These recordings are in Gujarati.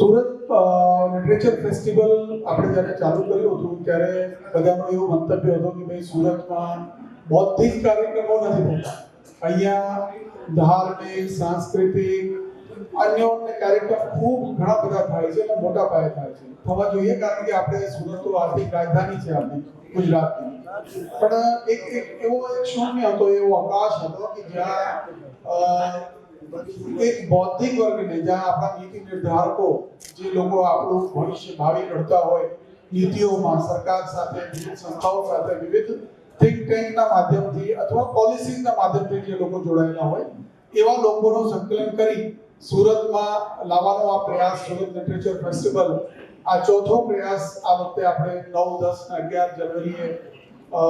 સુરત લિટરેચર ફેસ્ટિવલ આપણે જ્યારે ચાલુ કર્યું હતું, ત્યારે બધાનું એવું મંતવ્ય હતું કે ભાઈ સુરતમાં બૌદ્ધિક કાર્યક્રમો નથી થતા. અહીંયા ધાર્મિક, સાંસ્કૃતિક અન્ય કાર્યક્રમ ખૂબ ઘણા બધા થાય છે અને મોટા પાયે થાય છે. થવા જોઈએ કારણ કે આપણે સુરત તો આર્થિક રાજધાની છે આપણી, ગુજરાતની. પણ એક એવો એક શૂન્ય હતો, એવો અવકાશ હતો કે જ્યાં એક બૌદ્ધિક વર્ગને જ્યાં આપણા નીતિ નિર્ધારકો જે લોકો આપણું ભવિષ્ય ભાવિ ઘડતા હોય, નીતિઓમાં સરકાર સાથે, વિવિધ સંસ્થાઓ સાથે, વિવિધ થિંક ટેન્કના માધ્યમથી અથવા પોલિસીના માધ્યમથી જે લોકો જોડાયેલા હોય, એવા લોકોનું સંકલન કરી સુરતમાં લાવવાનો આ પ્રયાસ, સુરત લિટરેચર ફેસ્ટિવલ આ ચોથો પ્રયાસ આ વખતે આપણે નવ, દસ અગિયાર જનવરીએ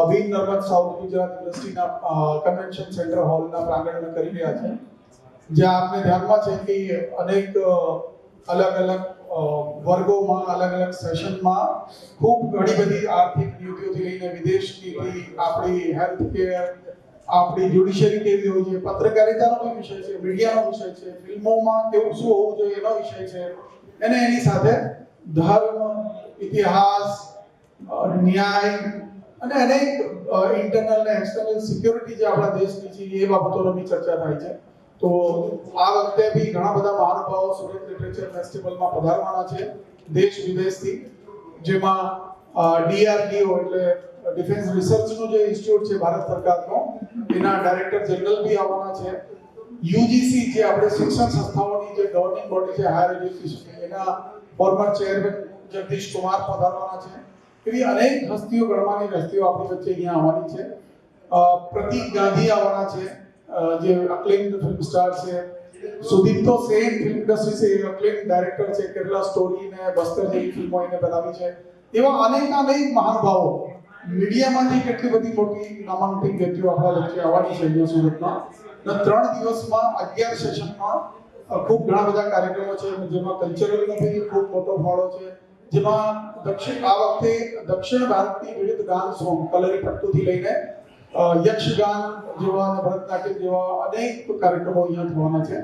વીર નર્મદ સાઉથ ગુજરાત યુનિવર્સિટીના કન્વેન્શન સેન્ટર હોલના પ્રાંગણમાં કરી રહ્યા છે જ્યાં આપને ધ્યાનમાં છે કે અનેક અલગ અલગ વર્ગોમાં, અલગ અલગ સેશનમાં ખૂબ ઘણી બધી આર્થિક નીતિઓથી લઈને વિદેશ નીતિ આપણી હેલ્થ કેર, આપણી જ્યુડિશિયરી કેવી હોય છે, પત્રકારિતાનો વિષય છે, મીડિયાનો વિષય છે, ફિલ્મોમાં કેવું શું હોવું જોઈએ એનો વિષય છે. અને એની સાથે ધર્મ, ઇતિહાસ ન્યાય અને અનેક ઇન્ટરનલ અને એક્સટર્નલ સિક્યોરિટી જે આપણા દેશની છે એ બાબતોનો બી ચર્ચા થાય છે. તો આ વખતે બી ઘણા બધા મહાનુભાવો સુરત લિટરેચર ફેસ્ટિવલમાં પધારવાના છે. દેશ વિદેશથી, જેમાં ડીઆરડીઓ એટલે ડિફેન્સ રિસર્ચનું જે ઇન્સ્ટિટ્યૂટ છે ભારત સરકારનો, એના ડાયરેક્ટર જનરલ બી આવવાના છે. યુજીસી જે આપણે શિક્ષણ સંસ્થાઓની જે ગવર્નિંગ બોડી છે હાયર એજ્યુકેશન એના ફોર્મર ચેરમેન જગદીશ કુમાર પધારવાના છે. એવી અનેક હસ્તીઓ ગણવાની હસ્તીઓ આપણી વચ્ચે અહીંયા આવવાની છે. પ્રતિક ગાંધી આવવાના છે. જે અક્લેમ્ડ ફિલ્મ સ્ટાર છે. સુદીપ્તો સેમ ફિલ્મ ઇન્ડસ્ટ્રી છે અક્લેમ્ડ ડાયરેક્ટર છે કેરલા સ્ટોરી ને બસ્તર જેવી ફિલ્મો એને બનાવી છે. એવા અનેક અનેક મહાનુભાવો મીડિયામાંથી કેટલી બધી મોટી નામાંકિત વ્યક્તિઓ આપણા વચ્ચે આવવાની છે અહીંયા સુરતમાં. ને ત્રણ દિવસમાં અગિયાર સેશનમાં ખૂબ ઘણા બધા કાર્યક્રમો છે, જેમાં કલ્ચરલનો બી ખૂબ મોટો ફાળો છે. જેમાં દક્ષિણ, આ વખતે દક્ષિણ ભારતની વિવિધ ડાન્સ ફોર્મ કલરી પટ્ટુથી લઈને યક્ષગાન જેવા ભરતનાટ્યમ જેવા અનેક કાર્યક્રમો અહીંયા થવાના છે.